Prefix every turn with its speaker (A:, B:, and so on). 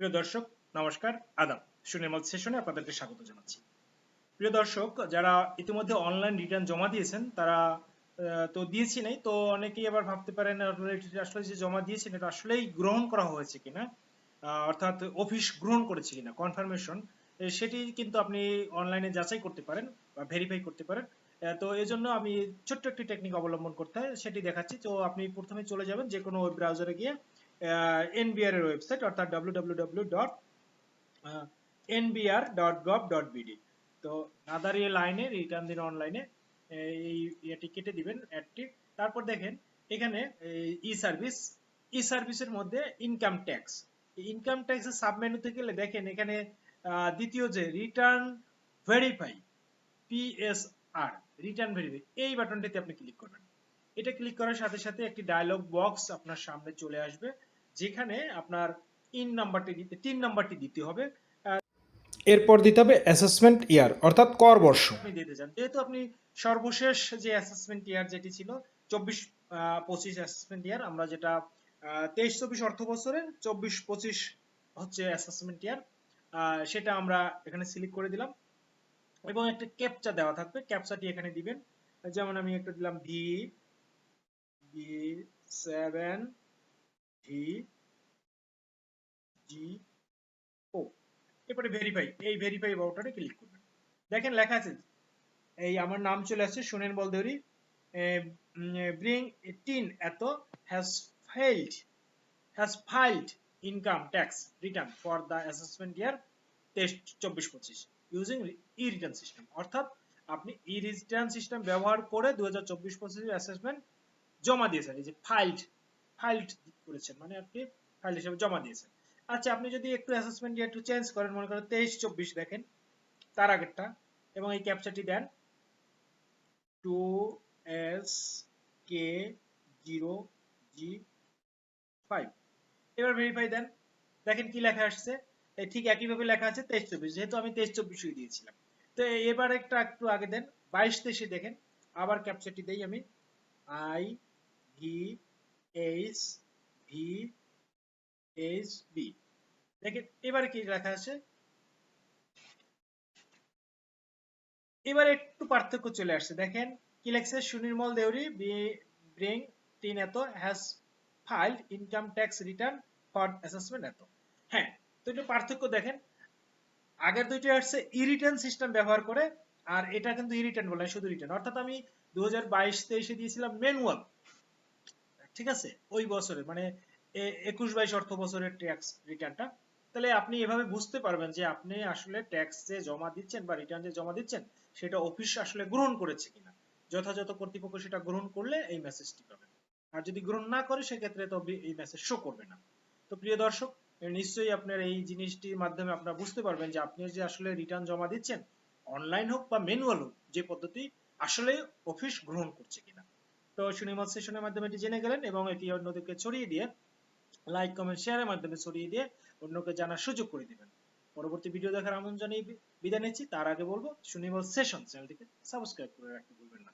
A: প্রিয় দর্শক, নমস্কার, আদাব। সুনির্মল সেশনে আপনাদেরকে স্বাগত জানাচ্ছি। প্রিয় দর্শক, যারা ইতিমধ্যে অনলাইন রিটার্ন জমা দিয়েছেন, তারা তো দিয়েছি নাই, তো অনেকেই আবার ভাবতে পারেন আসলে যে জমা দিয়েছেন, এটা আসলেই গ্রহণ করা হয়েছে কিনা? অর্থাৎ অফিস গ্রহণ করেছে কিনা কনফার্মেশন সেটি কিন্তু আপনি অনলাইনে যাচাই করতে পারেন বা ভেরিফাই করতে পারেন। তো এই জন্য আমি ছোট্ট একটি টেকনিক অবলম্বন করতে হয়, সেটি দেখাচ্ছি। তো আপনি প্রথমে চলে যাবেন যে কোনো ওয়েব ব্রাউজারে গিয়ে এনবিআর এর ওয়েবসাইট অর্থাৎ www.nbr.gov.bd তো নাদার এই লাইনে রিটার্ন দিন অনলাইনে এই ইয়েটি কেটে দিবেন অ্যাডটি তারপর দেখেন, এখানে ই সার্ভিস ই সার্ভিসের মধ্যে ইনকাম ট্যাক্স ইনকাম ট্যাক্স ট্যাক্সের সাবমেনুতে গেলে দেখেন, এখানে দ্বিতীয় যে return verify PSR return verify এই বাটনটিতে আপনি ক্লিক করবেন। এটা ক্লিক করার সাথে সাথে একটি ডায়লগ বক্স আপনার সামনে চলে আসবে যেখানে আপনার ইন নাম্বারটি দিতে তিন নাম্বারটি দিতে হবে।
B: এরপর দিতে হবে অ্যাসেসমেন্ট ইয়ার অর্থাৎ কর বর্ষ।
A: আপনি দিতে চান। যেহেতু আপনি সর্বশেষ যে অ্যাসেসমেন্ট ইয়ার যেটি ছিল চব্বিশ পঁচিশ অ্যাসেসমেন্ট ইয়ার আমরা যেটা তেইশ চব্বিশ অর্থ বছরের চব্বিশ পঁচিশ হচ্ছে অ্যাসেসমেন্ট ইয়ার সেটা আমরা এখানে সিলেক্ট করে দিলাম। এবং একটা ক্যাপচা দেওয়া থাকবে। ক্যাপচাটি এখানে দিবেন। যেমন আমি একটা দিলাম ভি জি ও এরপরে ভেরিফাই এই ভেরিফাই বাউটারে ক্লিক করবেন। দেখেন লেখা আছে, এই আমার নাম চলে আসছে সুনেন বলদেউরি ব্রিং টিন এত has filed has filed income tax return for the assessment year টেস্ট চব্বিশ পঁচিশ। ইউজিং ই রিটার্ন সিস্টেম অর্থাৎ আপনি ই রিটার্ন সিস্টেম ব্যবহার করে দু হাজার চব্বিশ পঁচিশ অ্যাসেসমেন্ট জমা দিয়েছেন, এই যে ফাইলড ফাইলড করেছেন মানে আপনি ফাইল হিসেবে জমা দিয়েছেন। আচ্ছা আপনি যদি একটু অ্যাসেসমেন্ট একটু চেঞ্জ করেন, মনে করেন তেইশ চব্বিশ দেখেন, তার আগেরটা, এবং এই ক্যাপচারটি দেন two S K zero G five এবার ভেরিফাই দেন, দেখেন কি লেখা আসছে, এই ঠিক একইভাবে লেখা আছে তেইশ চব্বিশ, যেহেতু আমি তেইশ চব্বিশই দিয়েছিলাম। তো এবার একটা একটু আগে দেন, বাইশ তেইশে দেখেন, আবার ক্যাপচারটি দেই আমি আই ভি এইচ দেখেন, এবারে কি লেখা আছে? এবারে একটু পার্থক্য চলে আসছে। দেখেন, কি লেখছে? সুনির্মল দেউরি ব্রিং এত has income tax return for assessment এত। হ্যাঁ তো একটু পার্থক্য দেখেন। আগের দুইটা আসছে ই রিটার্ন সিস্টেম ব্যবহার করে, আর এটা কিন্তু ই রিটার্ন বলে শুধু রিটার্ন অর্থাৎ আমি দু হাজার বাইশ তেইশে দিয়েছিলাম ম্যানুয়াল ঠিক আছে? ওই বছরে মানে একুশ বাইশ অর্থ বছরের ট্যাক্স রিটার্নটা তাহলে আপনি এভাবে বুঝতে পারবেন যে আপনি আসলে ট্যাক্স যে জমা দিচ্ছেন বা রিটার্ন যে জমা দিচ্ছেন, সেটা অফিস আসলে গ্রহণ করেছে কিনা। যথাযথ কর্তৃপক্ষ সেটা গ্রহণ করলে এই মেসেজটি পাবেন। আর যদি গ্রহণ না করে, সেক্ষেত্রে তো এই মেসেজ শো করবে না। তো প্রিয় দর্শক, নিশ্চয়ই আপনার এই জিনিসটির মাধ্যমে আপনারা বুঝতে পারবেন যে আপনি যে আসলে রিটার্ন জমা দিচ্ছেন অনলাইন হোক বা ম্যানুয়াল হোক, যে পদ্ধতি আসলে অফিস গ্রহণ করছে কিনা। তো সুনিমত সেশনের মাধ্যমে এটি জেনে গেলেন এবং এটি অন্যদেরকে ছড়িয়ে দিয়ে লাইক কমেন্ট শেয়ারের মাধ্যমে ছড়িয়ে দিয়ে অন্যকে জানার সুযোগ করে দিবেন। পরবর্তী ভিডিও দেখার আমন্ত্রণ জানিয়ে বিদায় নিচ্ছি। তার আগে বলব সুনিমল সেশন চ্যানেলটিকে সাবস্ক্রাইব করে রাখতে ভুলবেন না।